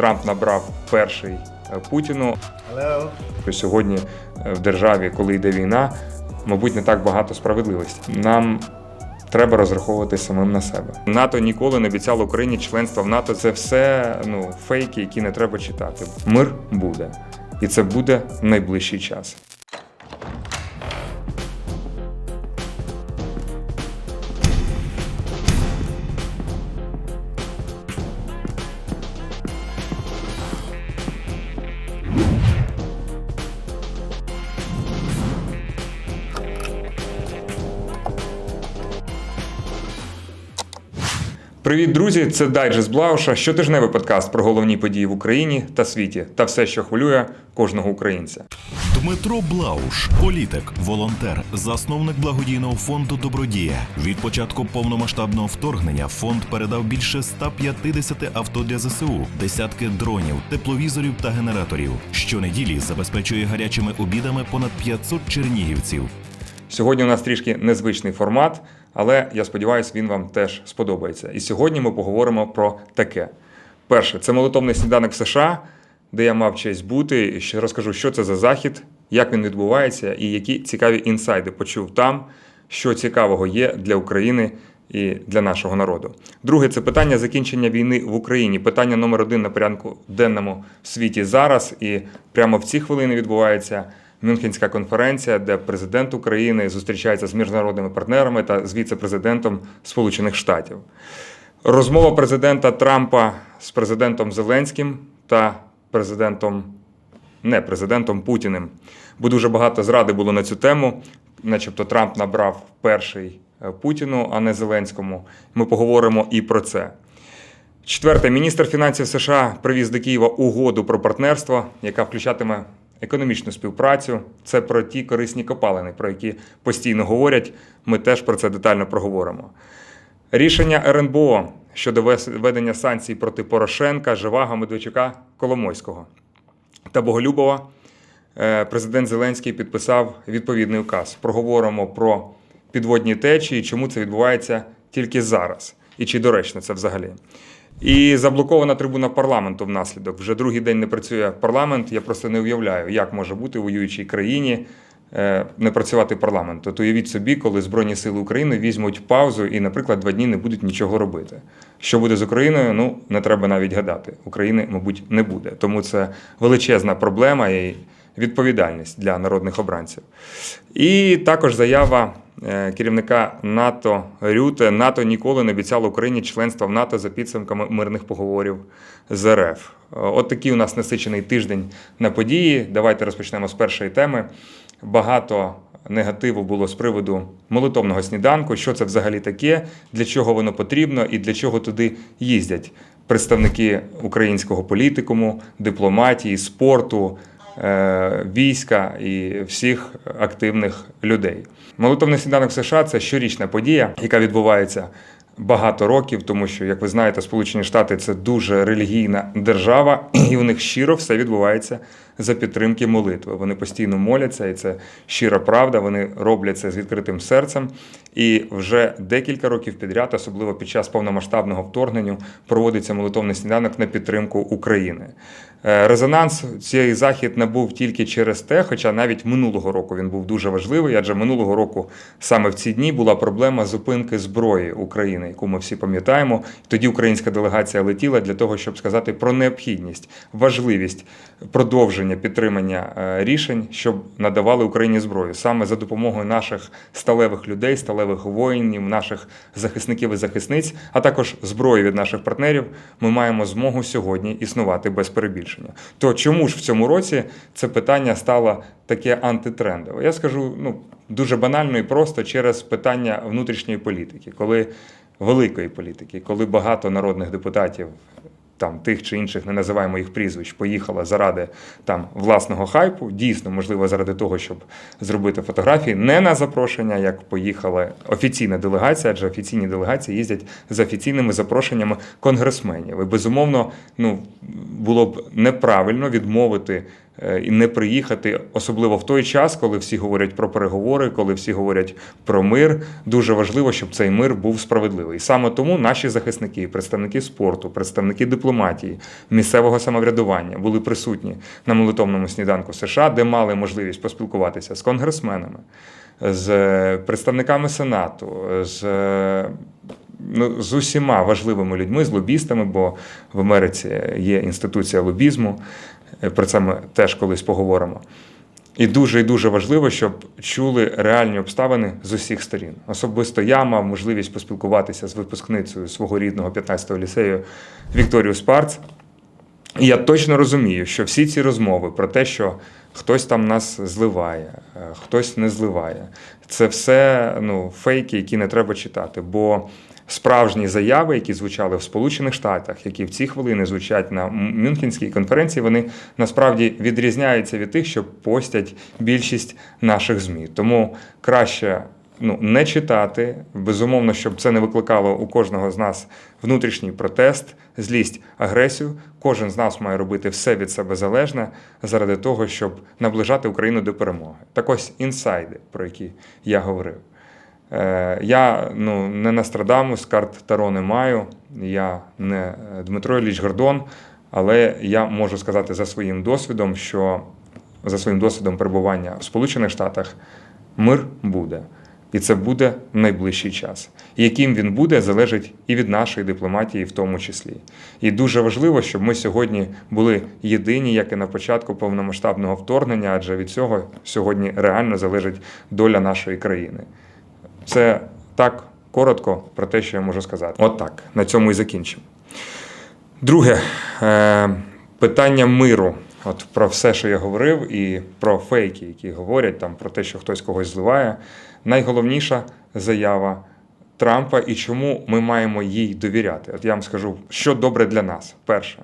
Трамп набрав перший е, Путіну. Hello. Сьогодні е, в державі, коли йде війна, мабуть, не так багато справедливості. Нам треба розраховувати самим на себе. НАТО ніколи не обіцяло Україні членство в НАТО. Це все ну фейки, які не треба читати. Мир буде, і це буде в найближчий час. Привіт, друзі! Це Дайджест Блауша, щотижневий подкаст про головні події в Україні та світі та все, що хвилює кожного українця. Дмитро Блауш, політик, волонтер, засновник благодійного фонду Добродія. Від початку повномасштабного вторгнення фонд передав більше 150 авто для ЗСУ, десятки дронів, тепловізорів та генераторів. Щонеділі забезпечує гарячими обідами понад 500 чернігівців. Сьогодні у нас трішки незвичний формат, але я сподіваюся, він вам теж сподобається. І сьогодні ми поговоримо про таке: перше, це молитовний сніданок в США, де я мав честь бути, і ще розкажу, що це за захід, як він відбувається, і які цікаві інсайди почув там, що цікавого є для України. І для нашого народу. Друге, це питання закінчення війни в Україні. Питання номер один на порядку денному в світі зараз. І прямо в ці хвилини відбувається Мюнхенська конференція, де президент України зустрічається з міжнародними партнерами та з віце-президентом Сполучених Штатів. Розмова президента Трампа з президентом Зеленським та президентом не президентом Путіним. Бо дуже багато зради було на цю тему. Начебто Трамп набрав перший е, Путіну, а не Зеленському. Ми поговоримо і про це. Четверте, міністр фінансів США привіз до Києва угоду про партнерство, яка включатиме економічну співпрацю. Це про ті корисні копалини, про які постійно говорять. Ми теж про це детально проговоримо. Рішення РНБО щодо введення санкцій проти Порошенка, Живаго, Медведчука, Коломойського та Боголюбова. Е, Президент Зеленський підписав відповідний указ. Проговоримо про підводні течії, чому це відбувається тільки зараз, і чи доречно це взагалі. І заблокована трибуна парламенту внаслідок. Вже другий день не працює парламент. Я просто не уявляю, як може бути в воюючій країні е, не працювати парламент. От уявіть собі, коли Збройні Сили України візьмуть паузу і, наприклад, два дні не будуть нічого робити. Що буде з Україною? Ну не треба навіть гадати. України, мабуть, не буде. Тому це величезна проблема і відповідальність для народних обранців. І також заява керівника НАТО Рюте. НАТО ніколи не обіцяло Україні членства в НАТО за підсумками мирних поговорів з РФ. Е, От такий у нас насичений тиждень на події. Давайте розпочнемо з першої теми. Багато негативу було з приводу молитовного сніданку. Що це взагалі таке, для чого воно потрібно і для чого туди їздять представники українського політикуму, дипломатії, спорту, е, війська і всіх активних людей. Молитовний сніданок США це щорічна подія, яка відбувається багато років, тому що, як ви знаєте, Сполучені Штати це дуже релігійна держава, і у них щиро все відбувається за підтримки молитви. Вони постійно моляться, і це щира правда. Вони роблять це з відкритим серцем. І вже декілька років підряд, особливо під час повномасштабного вторгнення, проводиться молитовний сніданок на підтримку України. Е, Резонанс цей захід набув тільки через те, хоча навіть минулого року він був дуже важливий, адже минулого року саме в ці дні була проблема зупинки зброї України, яку ми всі пам'ятаємо. Тоді українська делегація летіла для того, щоб сказати про необхідність, важливість продовження підтримання е, рішень, щоб надавали Україні зброю саме за допомогою наших сталевих людей, сталевих воїнів, наших захисників і захисниць, а також зброї від наших партнерів. Ми маємо змогу сьогодні існувати без перебільшення. То чому ж в цьому році це питання стало таке антитрендове? Я скажу ну дуже банально і просто через питання внутрішньої політики, коли великої політики, коли багато народних депутатів. Там тих чи інших не називаємо їх прізвищ, поїхала заради там власного хайпу. Дійсно, можливо, заради того, щоб зробити фотографії, не на запрошення, як поїхала офіційна делегація, адже офіційні делегації їздять з офіційними запрошеннями конгресменів. І безумовно, ну було б неправильно відмовити і не приїхати, особливо в той час, коли всі говорять про переговори, коли всі говорять про мир. Дуже важливо, щоб цей мир був справедливий. І саме тому наші захисники, представники спорту, представники дипломатії, місцевого самоврядування були присутні на молитовному сніданку США, де мали можливість поспілкуватися з конгресменами, з е, представниками Сенату, з е, ну, з усіма важливими людьми, з лобістами, бо в Америці є інституція лобізму. Е, Про це ми теж колись поговоримо. І дуже і дуже важливо, щоб чули реальні обставини з усіх сторін. Особисто я мав можливість поспілкуватися з випускницею свого рідного 15-го ліцею Вікторією Спарц. І я точно розумію, що всі ці розмови про те, що хтось там нас зливає, е, хтось не зливає, це все ну, фейки, які не треба читати. Бо справжні заяви, які звучали в Сполучених Штатах, які в ці хвилини звучать на Мюнхенській конференції, вони насправді відрізняються від тих, що постять більшість наших ЗМІ. Тому краще ну, не читати, безумовно, щоб це не викликало у кожного з нас внутрішній протест, злість, агресію. Кожен з нас має робити все від себе залежне заради того, щоб наближати Україну до перемоги. Так ось інсайди, про які я говорив. Е, Я ну, не Нострадамус, карт Таро не маю, я не е, Дмитро Ілліч Гордон, але я можу сказати за своїм досвідом, що за своїм досвідом перебування в Сполучених Штатах мир буде. І це буде найближчий час. Яким він буде, залежить і від нашої дипломатії, в тому числі. І дуже важливо, щоб ми сьогодні були єдині, як і на початку повномасштабного вторгнення, адже від цього сьогодні реально залежить доля нашої країни. Це так коротко про те, що я можу сказати. От так, на цьому і закінчимо. Друге е, питання миру. От про все, що я говорив, і про фейки, які говорять там про те, що хтось когось зливає. Найголовніша заява Трампа і чому ми маємо їй довіряти. От я вам скажу, що добре для нас. Перше,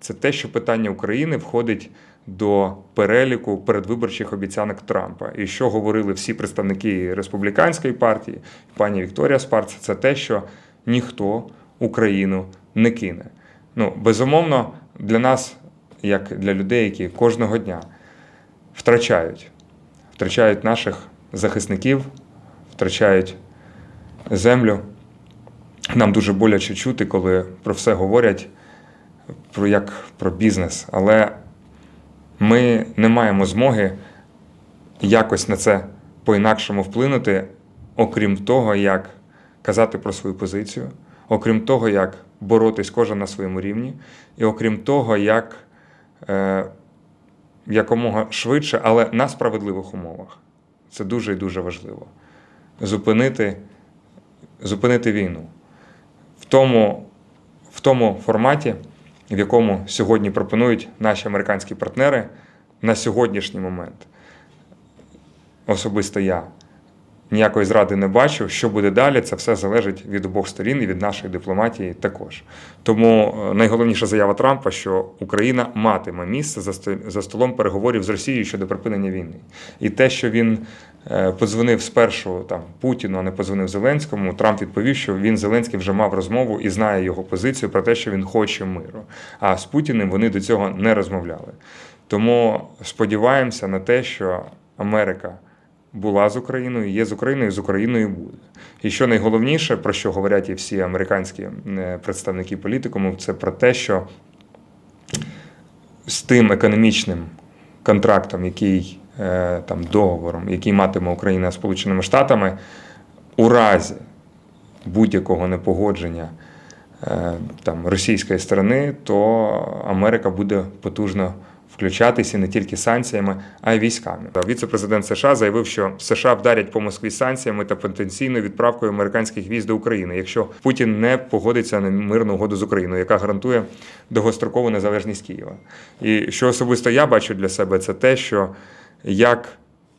це те, що питання України входить до переліку передвиборчих обіцянок Трампа. І що говорили всі представники республіканської партії, пані Вікторія Спарц, це те, що ніхто Україну не кине. Ну, безумовно, для нас, як для людей, які кожного дня втрачають, втрачають наших захисників, втрачають землю. Нам дуже боляче чути, коли про все говорять про як про бізнес, але ми не маємо змоги якось на це по-інакшому вплинути, окрім того, як казати про свою позицію, окрім того, як боротись кожен на своєму рівні, і окрім того, як е, якомога швидше, але на справедливих умовах. Це дуже і дуже важливо. Зупинити, зупинити війну в тому, в тому форматі, в якому сьогодні пропонують наші американські партнери на сьогоднішній момент. Особисто я ніякої зради не бачу. Що буде далі, це все залежить від обох сторін і від нашої дипломатії також. Тому е, найголовніша заява Трампа, що Україна матиме місце за сто- за столом переговорів з Росією щодо припинення війни. І те, що він е, подзвонив спершу там Путіну, а не подзвонив Зеленському, Трамп відповів, що він Зеленський вже мав розмову і знає його позицію про те, що він хоче миру. А з Путіним вони до цього не розмовляли. Тому сподіваємося на те, що Америка була з Україною, є з Україною, з Україною буде. І що найголовніше, про що говорять і всі американські е, представники політикуму, це про те, що з тим економічним контрактом, який е, там договором, який матиме Україна Сполученими Штатами, у разі будь-якого непогодження е, там, російської сторони, то Америка буде потужно включатися не тільки санкціями, а й військами. Віце-президент США заявив, що США вдарять по Москві санкціями та потенційною відправкою американських військ до України, якщо Путін не погодиться на мирну угоду з Україною, яка гарантує довгострокову незалежність Києва. І що особисто я бачу для себе, це те, що як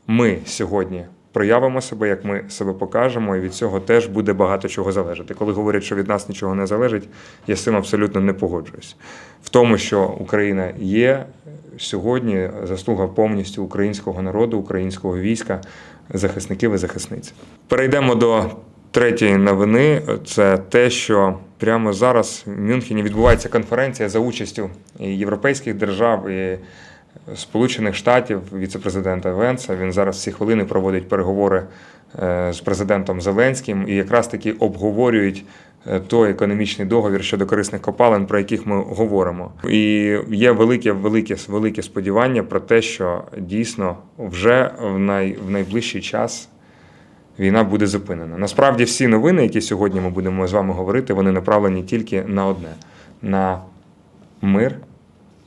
ми сьогодні проявимо себе, як ми себе покажемо, і від цього теж буде багато чого залежати. Коли говорять, що від нас нічого не залежить, я з цим абсолютно не погоджуюсь. В тому, що Україна є сьогодні заслуга повністю українського народу, українського війська, захисників і захисниць. Перейдемо до третьої новини. Це те, що прямо зараз в Мюнхені відбувається конференція за участю європейських держав і Сполучених Штатів, віце-президента Венса. Він зараз всі хвилини проводить переговори е, з президентом Зеленським і якраз таки обговорюють е, той економічний договір щодо корисних копалин, про яких ми говоримо. І є велике, велике, велике сподівання про те, що дійсно вже в, най, в найближчий час війна буде зупинена. Насправді, всі новини, які сьогодні ми будемо з вами говорити, вони направлені тільки на одне: на мир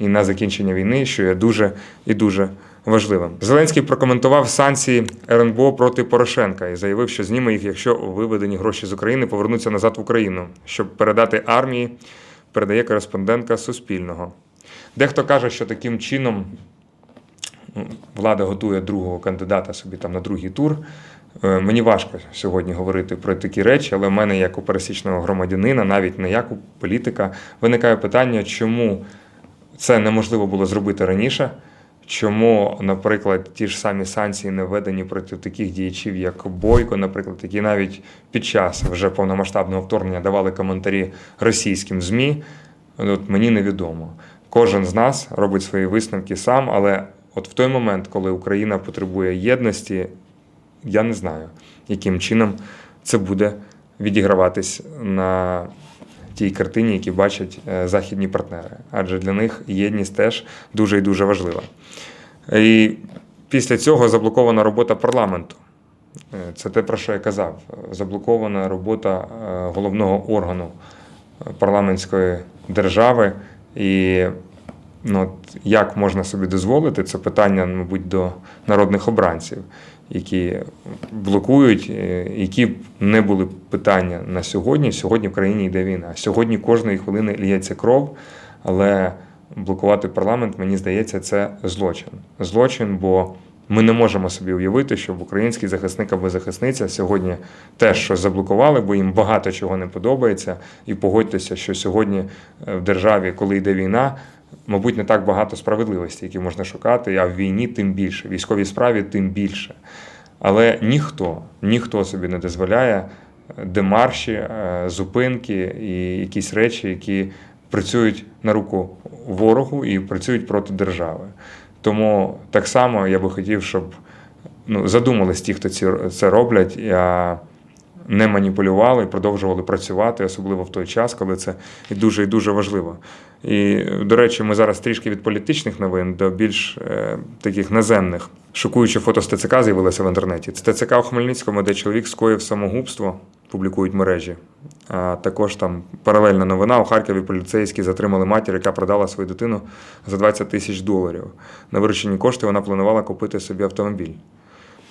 і на закінчення війни, що є дуже і дуже важливим. Зеленський прокоментував санкції РНБО проти Порошенка і заявив, що зніме їх, якщо виведені гроші з України повернуться назад в Україну, щоб передати армії, передає кореспондентка Суспільного. Дехто каже, що таким чином ну, влада готує другого кандидата собі там на другий тур. Е, Мені важко сьогодні говорити про такі речі, але в мене, як у пересічного громадянина, навіть не як у політика, виникає питання, чому це неможливо було зробити раніше. Чому, наприклад, ті ж самі санкції не введені проти таких діячів, як Бойко, наприклад, які навіть під час вже повномасштабного вторгнення давали коментарі російським ЗМІ, от мені невідомо. Кожен з нас робить свої висновки сам, але от в той момент, коли Україна потребує єдності, я не знаю, яким чином це буде відіграватись на тій картині, які бачать е, західні партнери. Адже для них єдність теж дуже і дуже важлива. І після цього заблокована робота парламенту. Е, Це те, про що я казав. Заблокована робота е, головного органу парламентської держави. І ну, от як можна собі дозволити, це питання, мабуть, до народних обранців, які блокують, е, які не були питання на сьогодні. Сьогодні в країні йде війна. Сьогодні кожної хвилини лється кров, але блокувати парламент, мені здається, це злочин. Злочин, бо ми не можемо собі уявити, щоб український захисник або захисниця сьогодні теж щось заблокували, бо їм багато чого не подобається. І погодьтеся, що сьогодні е, в державі, коли йде війна, мабуть, не так багато справедливості, які можна шукати, а в війні тим більше, в військовій справі тим більше. Але ніхто, ніхто собі не дозволяє е, демарші, е, зупинки і якісь речі, які працюють на руку ворогу і працюють проти держави. Тому так само я би хотів, щоб ну, задумались ті, хто ці, це роблять, а не маніпулювали, продовжували працювати, особливо в той час, коли це дуже і дуже важливо. І, до речі, ми зараз трішки від політичних новин до більш е, таких наземних. Шокуюче фото з ТЦК з'явилося в інтернеті. Це ТЦК у Хмельницькому, де чоловік скоїв самогубство, публікують мережі. А також там паралельна новина у Харкові поліцейські затримали матір, яка продала свою дитину за 20 тисяч доларів. На виручені кошти вона планувала купити собі автомобіль.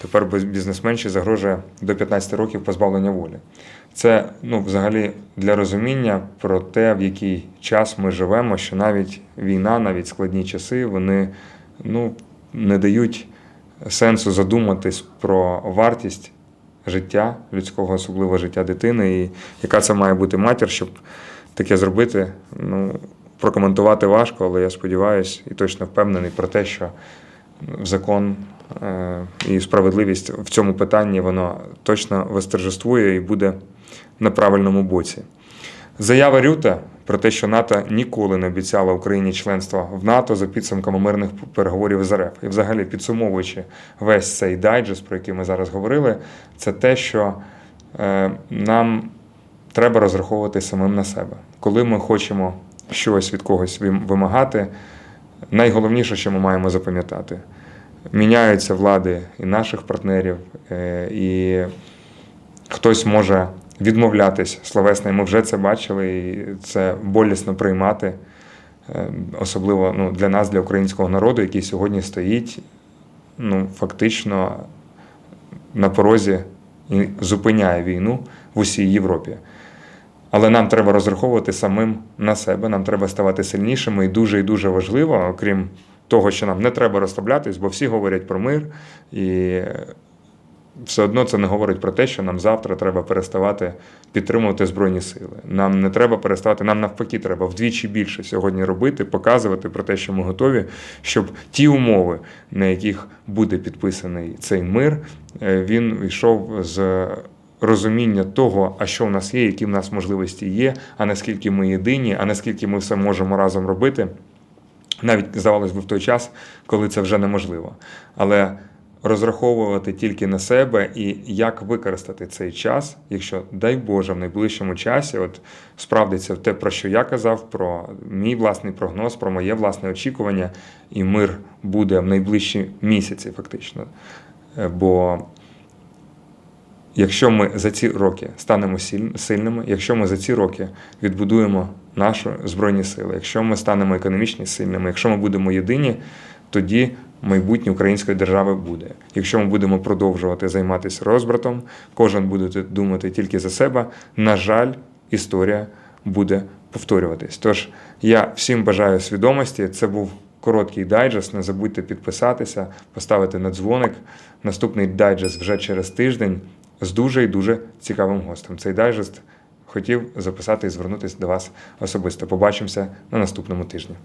Тепер бізнесменші загрожує до 15 років позбавлення волі. Це ну, взагалі для розуміння про те, в який час ми живемо, що навіть війна, навіть складні часи, вони ну, не дають сенсу задуматись про вартість життя людського, особливо життя дитини, і яка це має бути матір, щоб таке зробити. Ну, прокоментувати важко, але я сподіваюся і точно впевнений про те, що закон е, і справедливість в цьому питанні воно точно восторжествує і буде на правильному боці. Заява Рюта про те, що НАТО ніколи не обіцяла Україні членства в НАТО за підсумками мирних переговорів з РФ. І взагалі підсумовуючи весь цей дайджест, про який ми зараз говорили, це те, що е, нам треба розраховувати самим на себе. Коли ми хочемо щось від когось вимагати, найголовніше, що ми маємо запам'ятати, міняються влади і наших партнерів, е, і хтось може відмовлятись словесно. Ми вже це бачили, і це болісно приймати, е, особливо ну, для нас, для українського народу, який сьогодні стоїть ну, фактично на порозі і зупиняє війну в усій Європі. Але нам треба розраховувати самим на себе, нам треба ставати сильнішими, і дуже і дуже важливо, окрім того, що нам не треба розслаблятись, бо всі говорять про мир, і все одно це не говорить про те, що нам завтра треба переставати підтримувати Збройні Сили. Нам не треба переставати, нам навпаки, треба вдвічі більше сьогодні робити, показувати про те, що ми готові, щоб ті умови, на яких буде підписаний цей мир, е, він йшов з розуміння того, а що в нас є, які в нас можливості є, а наскільки ми єдині, а наскільки ми все можемо разом робити. Навіть здавалось би в той час, коли це вже неможливо. Але розраховувати тільки на себе і як використати цей час, якщо, дай Боже, в найближчому часі от справдиться те, про що я казав, про мій власний прогноз, про моє власне очікування, і мир буде в найближчі місяці, фактично. Е, Бо якщо ми за ці роки станемо сильними, якщо ми за ці роки відбудуємо наші збройні сили, якщо ми станемо економічно сильними, якщо ми будемо єдині, тоді майбутнє української держави буде. Якщо ми будемо продовжувати займатися розбратом, кожен буде думати тільки за себе. На жаль, історія буде повторюватись. Тож я всім бажаю свідомості. Це був короткий дайджест. Не забудьте підписатися, поставити на дзвоник. Наступний дайджест вже через тиждень з дуже і дуже цікавим гостем. Цей дайджест хотів записати і звернутися до вас особисто. Побачимося на наступному тижні.